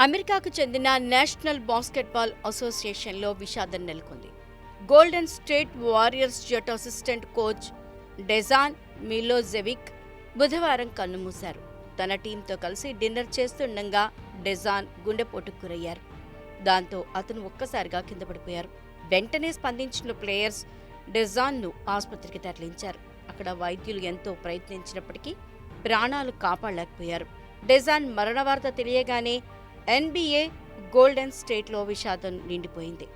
అమెరికాకు చెందిన national basketball అసోసియేషన్లో విషాదం నెలకొంది. గోల్డెన్ స్టేట్ వారియర్స్ జట్ అసిస్టెంట్ కోచ్ డెజాన్ మిలోజెవిక్ బుధవారం కన్నుమూశారు. తన టీంతో కలిసి డిన్నర్ చేస్తుండగా డెజాన్ గుండెపోటుకు గురయ్యారు. దాంతో అతను ఒక్కసారిగా కింద పడిపోయారు. వెంటనే స్పందించిన ప్లేయర్స్ డెజాన్ను ఆసుపత్రికి తరలించారు. అక్కడ వైద్యులు ఎంతో ప్రయత్నించినప్పటికీ ప్రాణాలు కాపాడలేకపోయారు. డెజాన్ మరణ వార్త తెలియగానే ఎన్బీఏ గోల్డెన్ స్టేట్లో విషాదం నిండిపోయింది.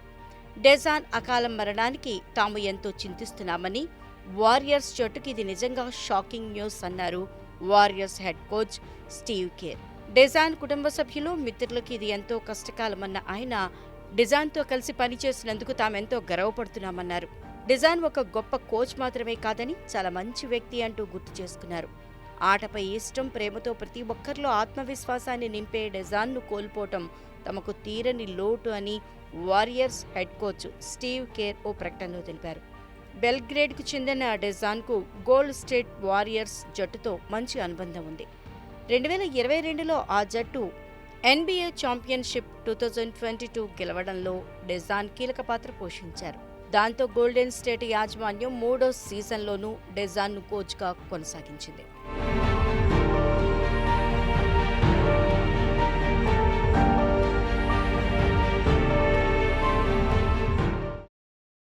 డెజాన్ అకాల మరణానికి తాము ఎంతో చింతిస్తున్నామని వారియర్స్ జట్టుకి ఇది నిజంగా షాకింగ్ న్యూస్ అన్నారు Warriors head coach Steve Kerr. Dejan కుటుంబ సభ్యులు మిత్రులకి ఇది ఎంతో కష్టకాలమన్న ఆయన డిజాన్తో కలిసి పనిచేసినందుకు తామెంతో గర్వపడుతున్నామన్నారు. డిజాన్ ఒక గొప్ప కోచ్ మాత్రమే కాదని చాలా మంచి వ్యక్తి అంటూ గుర్తు చేసుకున్నారు. ఆటపై ఇష్టం ప్రేమతో ప్రతి ఒక్కరిలో ఆత్మవిశ్వాసాన్ని నింపే డెజాన్ను కోల్పోవటం తమకు తీరని లోటు అని Warriors head coach Steve Kerr ఓ ప్రకటనలో తెలిపారు. బెల్గ్రేడ్కు చెందిన డెజాన్కు గోల్డ్ స్టేట్ వారియర్స్ జట్టుతో మంచి అనుబంధం ఉంది. రెండు వేల ఇరవై రెండులో ఆ జట్టు NBA championship two thousand twenty two గెలవడంలో డెజాన్ కీలక పాత్ర పోషించారు. దాంతో గోల్డెన్ స్టేట్ యాజమాన్యం మూడో సీజన్లోనూ డెజాన్ను కోచ్గా కొనసాగించింది.